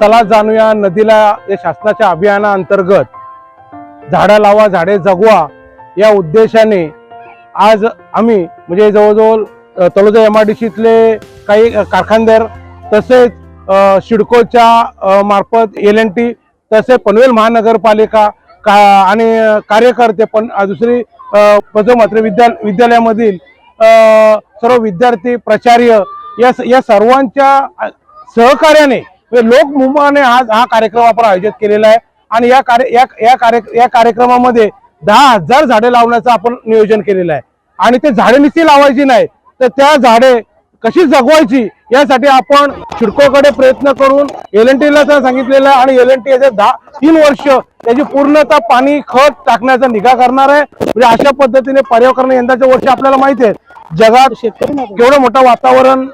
चला जाणूया नदीला या शासनाच्या अभियानाअंतर्गत झाडं लावा झाडे जगवा या उद्देशाने. आज आम्ही म्हणजे जवळजवळ तळोजा एम आर डी सीतले काही कारखानदार तसेच शिडकोच्या सिडकोच्या मार्फत एल एन टी तसेच पनवेल महानगरपालिका का आणि कार्यकर्ते पण दुसरी अ, पदमात्र विद्या विद्यालयामधील सर्व विद्यार्थी प्राचार्य या स- या सर्वांच्या सहकार्याने म्हणजे लोकमुमाने आज हा कार्यक्रम आपण आयोजित केलेला आहे. आणि या कार्य या या कार्य या कार्यक्रमामध्ये दहा हजार झाडे लावण्याचं आपण नियोजन केलेलं आहे. आणि ते झाडे निश्चित लावायची नाही तर त्या झाडे कशी जगवायची यासाठी आपण शिडकोकडे प्रयत्न करून एल एन टीला सांगितलेलं आहे आणि एल एन टी याचे दहा तीन वर्ष त्याची पूर्णतः पाणी खत टाकण्याचा निगा करणार आहे. म्हणजे अशा पद्धतीने पर्यावरण यंदाच्या वर्षी आपल्याला माहिती आहे. जगात केवढं मोठं वातावरण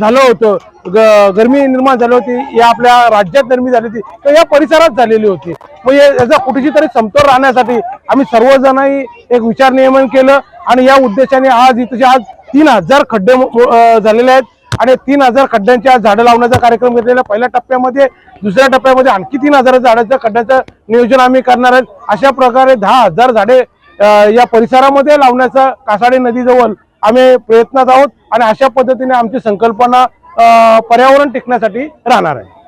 झालं होतं. ग- गरमी निर्माण झाली होती या आपल्या राज्यात गरमी झाली होती तर या परिसरात झालेली होती. मग याचा कुठेची तरी समतोल राहण्यासाठी आम्ही सर्वजणही एक विचार नियमन केलं आणि या उद्देशाने आज इथे आज तीन हजार खड्डे झालेले आहेत आणि तीन हजार खड्ड्यांची झाडं लावण्याचा कार्यक्रम घेतलेला पहिल्या टप्प्यामध्ये दुसऱ्या टप्प्यामध्ये आणखी तीन हजार झाडाच्या खड्ड्याचं नियोजन आम्ही करणार आहेत अशा प्रकारे दहा हजार झाडे या परिसरामध्ये लावण्याचा कासाडी नदीजवळ आम्ही प्रयत्नात आहोत आणि अशा पद्धतीने आमची संकल्पना पर्यावरण टिकण्यासाठी राहणार आहे.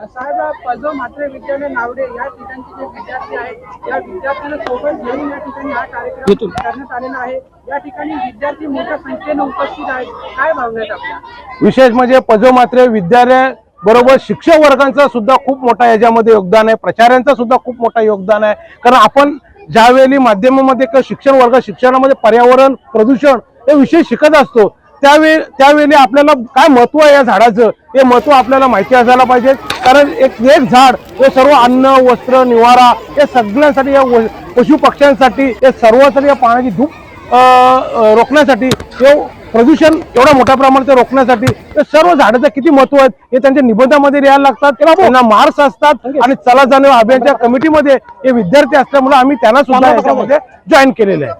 साहेब पजो मात्रे विद्यालय नावडे या ठिकाणचे जे विद्यार्थी आहेत या विद्यार्थ्यांना सोबत घेऊन या ठिकाणी हा कार्यक्रम करण्यात आलेला आहे. या ठिकाणी विद्यार्थी मोठ्या संख्येने उपस्थित आहेत. काय भावना आपल्या? विशेष म्हणजे पजोमात्रे विद्यालय बरोबर शिक्षक वर्गांचं सुद्धा खूप मोठा याच्यामध्ये योगदान आहे. प्रचारांचं सुद्धा खूप मोठं योगदान आहे. कारण आपण ज्यावेळी माध्यमामध्ये किंवा शिक्षण वर्ग शिक्षणामध्ये पर्यावरण प्रदूषण हे विषय शिकत असतो त्यावेळी त्यावेळी आपल्याला काय महत्त्व आहे या झाडाचं? हे महत्त्व आपल्याला माहिती असायला पाहिजे. कारण एक एक झाड हे सर्व अन्न वस्त्र निवारा या सगळ्यांसाठी या व- पशु पक्ष्यांसाठी हे सर्वांसाठी या पाण्याची धूप रोखण्यासाठी हे प्रदूषण एवढ्या मोठ्या प्रमाणात रोखण्यासाठी सर्व झाडाचं किती महत्त्व आहे हे त्यांच्या निबंधामध्ये लिहायला लागतात. त्यांना मार्क्स असतात आणि चला जाणे अभियानच्या कमिटीमध्ये हे विद्यार्थी असल्यामुळे आम्ही त्यांना सुद्धा याच्यामध्ये जॉईन केलेलं आहे.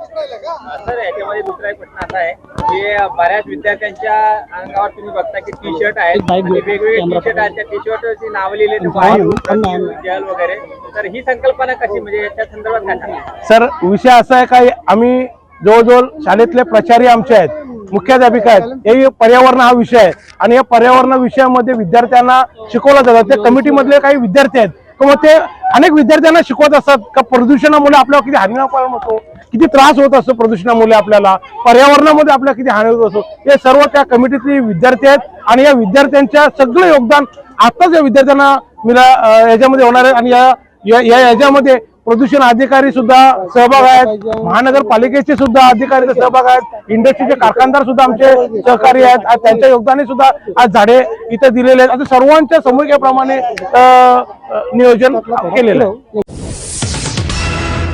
सर याच्यामध्ये दुसरा एक प्रश्न असा आहे की बऱ्याच विद्यार्थ्यांच्या अंगावर तुम्ही बघता की टी शर्ट आहेत आणि वेगवेगळे टी शर्ट आहेत. त्या टी शर्टवरची नावं लिहिली वायू प्रत्यू, जल वगैरे. तर ही संकल्पना कशी म्हणजे याच्या संदर्भात काय सांगा सर विषय असा आहे का आम्ही जवळजवळ शाळेतले प्राचार्य आमचे आहेत. मुख्याध्यापिका आहेत. हे पर्यावरण हा विषय आहे. आणि या पर्यावरण विषयामध्ये विद्यार्थ्यांना शिकवलं जातं. त्या कमिटीमधले काही विद्यार्थी आहेत. तर मग ते अनेक विद्यार्थ्यांना शिकवत असतात का प्रदूषणामुळे आपल्याला किती हानिकारक होतो? किती त्रास होत असतो प्रदूषणामुळे आपल्याला? पर्यावरणामध्ये आपल्याला किती हानी होत असतो? हे सर्व त्या कमिटीतले विद्यार्थी आहेत. आणि या विद्यार्थ्यांच्या सगळं योगदान आताच या विद्यार्थ्यांना मिळा याच्यामध्ये होणार आहे. आणि या या या याच्यामध्ये प्रदूषण अधिकारी सुद्धा सहभाग आहेत. महानगरपालिकेचे सुद्धा अधिकारी सहभाग आहेत. इंडस्ट्रीचे कारखानदार सुद्धा आमचे सहकारी आहेत. आज त्यांच्या योगदाने सुद्धा आज झाडे इथे दिलेले आहेत. आता सर्वांच्या समूह प्रमाणे नियोजन केलेलं आहे.